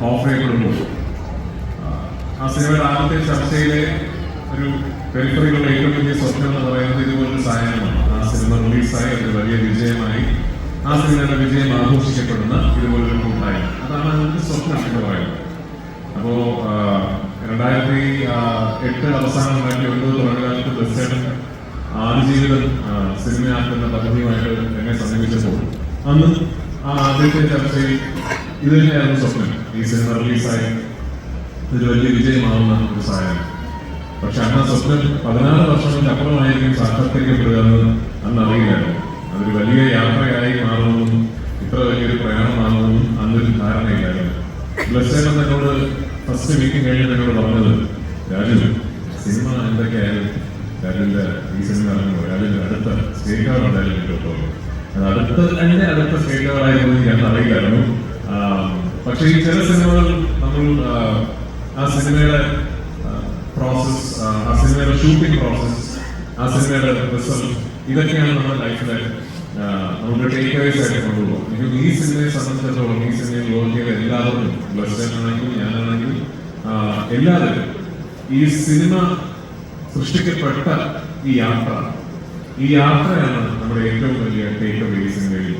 ചെയ്യപ്പെടുമ്പോൾ ആ സിനിമയുടെ ആദ്യത്തെ ചർച്ചയിലെ ഒരു പെരിഫറികളുടെ ഏറ്റവും വലിയ സ്വപ്നം എന്ന് പറയുന്നത് ഇതുപോലൊരു സാധനമാണ് ആ സിനിമ റിലീസായി ഒരു വലിയ വിജയമായി. ആ സിനിമയുടെ വിജയം ആഘോഷിക്കപ്പെടുന്ന ഇതുപോലൊരു കൂട്ടായി അതാണ് അതിന്റെ സ്വപ്നം എന്ന് പറയുന്നത്. അപ്പോ രണ്ടായിരത്തി എട്ട് അവസാനം രണ്ടായിരത്തി ഒൻപത് തുടക്കകാലത്ത് ബസ്സേട്ടൻ ആടുജീവിതം ആ, സിനിമയാക്കുന്ന പദ്ധതിയുമായിട്ട് എന്നെ സമീപിച്ചപ്പോൾ അന്ന് ആദ്യത്തെ ചർച്ചയിൽ ഇത് തന്നെയായിരുന്നു സ്വപ്നം. ഈ സിനിമ റിലീസായി. ഇതൊരു വലിയ വിജയമാവുന്ന ഒരു സാധനം. പക്ഷെ അന്ന് സ്വപ്നം പതിനാറ് വർഷങ്ങൾക്ക് അപ്പുറമായിരിക്കും സാക്ഷാത്കരിക്കപ്പെടുക എന്ന് അന്ന് അറിയില്ലായിരുന്നു. അതൊരു വലിയ യാത്രയായി മാറുമെന്നും ഇത്ര വലിയൊരു പ്രയാണമാണെന്നും അന്നൊരു ധാരണയില്ലായിരുന്നു. ബ്ലസ്സേട്ടൻ എന്നോട് ഫസ്റ്റ് മീറ്റിംഗ് കഴിഞ്ഞ് എന്നോട് പറഞ്ഞത് രാജു സിനിമ എന്തൊക്കെയായാലും രാജുവിന്റെ ഈ സിനിമ ഇറങ്ങുമ്പോൾ രാജുവിന്റെ അടുത്ത കാർഡ് ഉണ്ടായാലും കേട്ടോ അത് അടുത്ത അങ്ങനെ അടുത്ത സ്റ്റേറ്റ് കാർഡായിരുന്നു ഞാൻ അറിയില്ലായിരുന്നു പക്ഷേ ഈ ചില സിനിമകൾ നമ്മൾ ആ, സിനിമയുടെ പ്രോസസ് ആ സിനിമയുടെ ഷൂട്ടിംഗ് പ്രോസസ് ആ സിനിമയുടെ റിസൾട്ട് ഇതൊക്കെയാണ് നമ്മുടെ ലൈഫിലെ നമുക്ക് ടേക്ക് അവേസ് ആയിട്ട് കൊണ്ടുപോകും ഈ സിനിമയെ സംബന്ധിച്ചിടത്തോളം ഈ സിനിമയിൽ വർക്ക് എല്ലാവരും ബ്ലസ്റ്റാണെങ്കിലും ഞാനാണെങ്കിലും എല്ലാവരും ഈ സിനിമ സൃഷ്ടിക്കപ്പെട്ട ഈ യാത്ര ഈ യാത്രയാണ് നമ്മുടെ ഏറ്റവും വലിയ ടേക്ക് അവേ ഈ സിനിമയിൽ